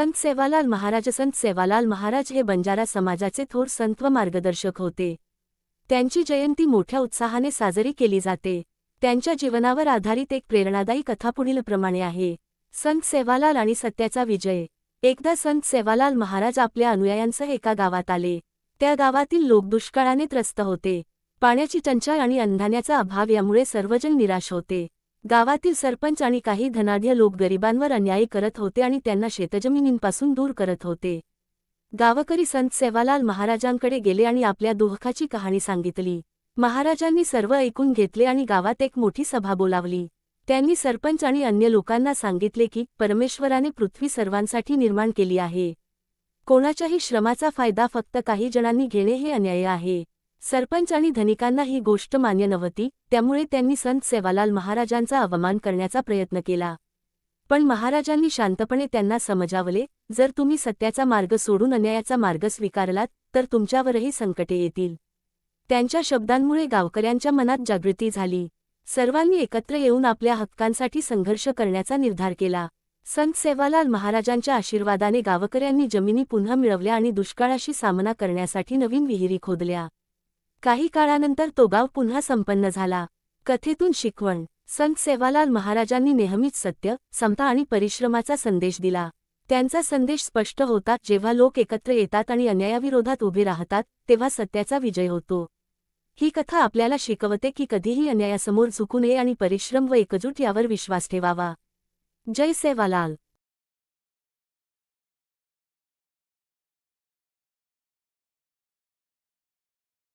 संत सेवालाल महाराज संत सेवालाल महाराज हे बंजारा समाजाचे थोर संत व मार्गदर्शक होते. त्यांची जयंती मोठ्या उत्साहाने साजरी केली जाते. त्यांच्या जीवनावर आधारित एक प्रेरणादायी कथा पुढीलप्रमाणे आहे. संत सेवालाल आणि सत्याचा विजय. एकदा संत सेवालाल महाराज आपल्या अनुयायांसह एका गावात आले. त्या गावातील लोक दुष्काळाने त्रस्त होते. पाण्याची टंचाई आणि अंधाण्याचा अभाव यामुळे सर्वजण निराश होते. गावातील सरपंच आणि काही धनाढ्य लोक गरिबांवर अन्याय करत होते आणि त्यांना शेतजमिनींपासून दूर करत होते. गावकरी संत सेवालाल महाराजांकडे गेले आणि आपल्या दुःखाची कहाणी सांगितली. महाराजांनी सर्व ऐकून घेतले आणि गावात एक मोठी सभा बोलावली. त्यांनी सरपंच आणि अन्य लोकांना सांगितले की परमेश्वराने पृथ्वी सर्वांसाठी निर्माण केली आहे. कोणाच्याही श्रमाचा फायदा फक्त काही जणांनी घेणे हे अन्याय आहे. सरपंच आणि धनिकांना ही गोष्ट मान्य नव्हती त्यामुळे त्यांनी संत सेवालाल महाराजांचा अवमान करण्याचा प्रयत्न केला. पण महाराजांनी शांतपणे त्यांना समजावले जर तुम्ही सत्याचा मार्ग सोडून अन्यायाचा मार्ग स्वीकारलात तर तुमच्यावरही संकटे येतील. त्यांच्या शब्दांमुळे गावकऱ्यांच्या मनात जागृती झाली. सर्वांनी एकत्र येऊन आपल्या हक्कांसाठी संघर्ष करण्याचा निर्धार केला. संत सेवालाल महाराजांच्या आशीर्वादाने गावकऱ्यांनी जमिनी पुन्हा मिळवल्या आणि दुष्काळाशी सामना करण्यासाठी नवीन विहिरी खोदल्या. काही काळानंतर तो गाव पुन्हा संपन्न झाला. कथेतून शिकवण. संत सेवालाल महाराजांनी नेहमीच सत्य समता आणि परिश्रमाचा संदेश दिला. त्यांचा संदेश स्पष्ट होता जेव्हा लोक एकत्र येतात आणि अन्यायाविरोधात उभे राहतात तेव्हा सत्याचा विजय होतो. ही कथा आपल्याला शिकवते की कधीही अन्यायासमोर झुकू नये आणि परिश्रम व एकजूट यावर विश्वास ठेवावा. जय सेवालाल.